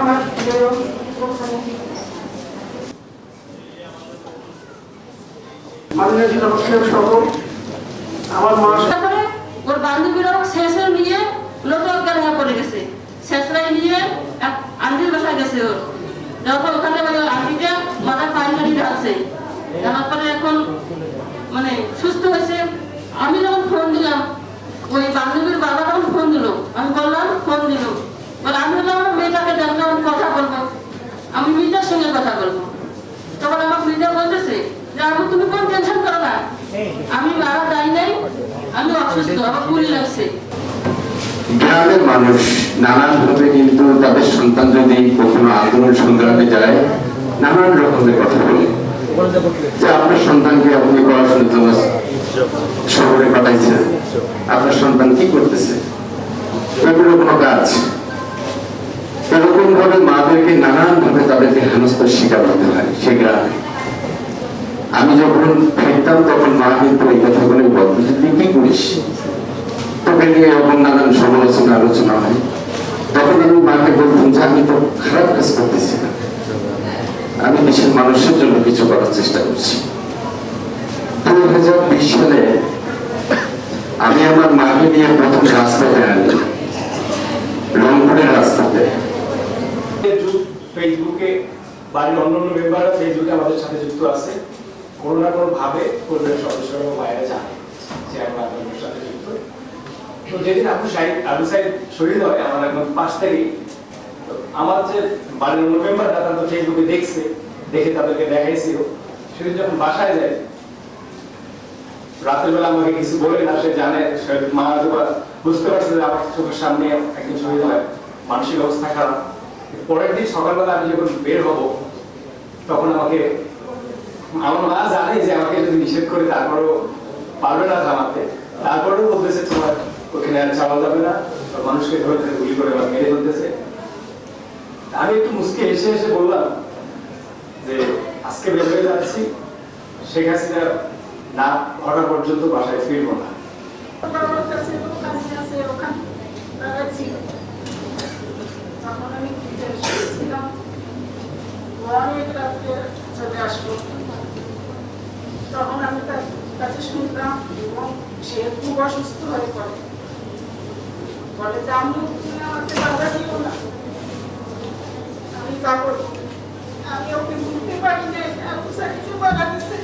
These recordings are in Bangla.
আমার গেছে। শেষরাই নিয়ে এক আন্টির বাসায় গেছে ওখানে এখন মানে সুস্থ হয়েছে আমি যখন ফোন দিলাম ওই বান্ধবীর বাবা যখন ফোন দিল আমি বললাম ফোন দিল বলে আমি বললাম আমার মেয়েটাকে দেখলাম আমি কথা বলব আমি মিটার সঙ্গে কথা বলব তখন আমার মিটা বলতেছে যে আমি তুমি কোন টেনশন করো না গ্রামের মানুষ নানানভাবে কিন্তু তাদের সন্তান যদি কখনো আন্দোলন সংগ্রামে যায় নানান রকমের কথা বলে। যে আপনার সন্তানকে আপনি পড়াশোনার জন্য শহরে পাঠাইছেন, আপনার সন্তান কি করতেছে? এগুলো কোনো কাজ। এরকম ভাবে মাদেরকে নানান ভাবে তাদেরকে শিকার হতে হয় সে গ্রামে। আমি যখন ফিরতাম তখন মা কিন্তু এই কথাগুলোই বলতো যে তুই কি করিস? তোকে নিয়ে এরকম নানান সমালোচনা, আলোচনা হয়। তখন আমি মাকে বলতাম যে, আমি তো খারাপ কাজ করতেছি না। আমি দেশের মানুষের জন্য কিছু করার চেষ্টা করছি। দুই হাজার বিশ সালে আমি আমার মাকে নিয়ে প্রথম রাস্তাতে আনি, রংপুরের রাস্তাতে। ফেসবুকে, বাড়ির অন্যান্য মেম্বাররা ফেসবুকে আমাদের সাথে যুক্ত আছে। কোনো না কোনো ভাবে পরিবারের সদস্যরা বাইরে জানে যে আমরা আপনাদের সাথে যুক্ত। তো যেদিন আবু সাইদ আবু সাইদ শহীদ হয়, আমার একদম পাশ থেকেই আমার যে বাড়ির অন্য মেম্বাররা তারা তো ফেসবুকে দেখছে, দেখে তাদেরকে দেখাইছিল। সেদিন যখন বাসায় যায়, রাতের বেলা আমাকে কিছু বলে না, সে জানে মা বুঝতে পারছে যে আমার চোখের সামনে একজন শহীদ হয়, মানসিক অবস্থা খারাপ। পরের দিন সকালবেলা আমি যখন বের হব, তখন আমাকে আমার মা জানে যে আমাকে যদি নিষেধ করে তারপরেও পারবে না থামাতে। তারপরেও বলতেছে, তোমার ওখানে আর যাওয়া যাবে না। মানুষকে ধরে ধরে গুলি করে বা মেরে ফেলতেছে। আমি একটু মুসকে এসে এসে বললাম যে, আজকে বের যাচ্ছি। শেখ হাসিনা না ঘটা পর্যন্ত বাসায় ফিরবো না। আমি চলে আসব। তখন আমি তার কাছে শুনতাম এবং সে খুব অসুস্থ হয়ে পড়ে। বলে যে আমি আমাকে বাধা দিও না। আমি তা আমি ওকে বুঝতে পারি না এত কিছু বাধা দিছে।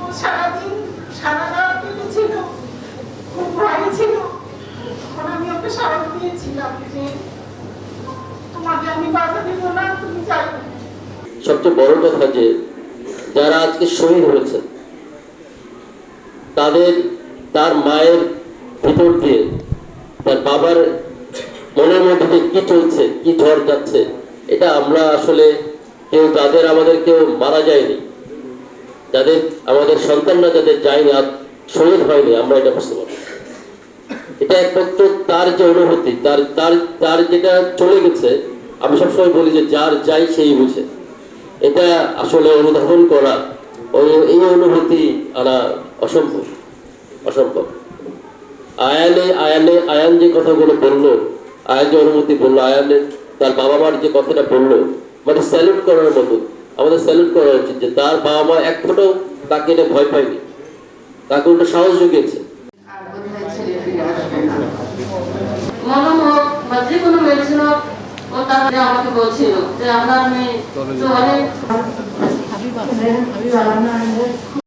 ও সারাদিন সারা রাত কেটেছিল খুব ভয় ছিল। তখন আমি ওকে সারা দিয়েছিলাম যে, তোমাকে আমি বাধা দেবো না, তুমি যাই সবচেয়ে বড় কথা যে যারা আজকে শহীদ হয়েছে, তাদের, তার মায়ের ভিতর দিয়ে, তার বাবার মনের মধ্যে কি চলছে, কি ঝড় যাচ্ছে, এটা আমরা আসলে কেউ, তাদের আমাদের কেউ মারা যায়নি। যাদের, আমাদের সন্তানরা যাদের যায়নি আর শহীদ হয়নি, আমরা এটা বুঝতে পারি এটা একমাত্র তার যে অনুভূতি, তার তার তার যেটা চলে গেছে, আমি সবসময় বলি যে যার যাই সেই বুঝে। এটা আসলে অনুধাবন করা এই অনুভূতি আনা অসম্ভব অসম্ভব। আয়ানে আয়ানে, আয়ান যে কথাগুলো বলল, আয়ান যে অনুভূতি বলল আয়ানের তার বাবা মার যে কথাটা বলল মানে স্যালুট করার মতো, আমাদের স্যালুট করা উচিত যে তার বাবা মা এক ফোটো তাকে এটা ভয় পায়নি, তাকে ওটা সাহস জুগিয়েছে। বা যে কোনো ও তার আমাকে বলছিল যে আপনার মেয়ে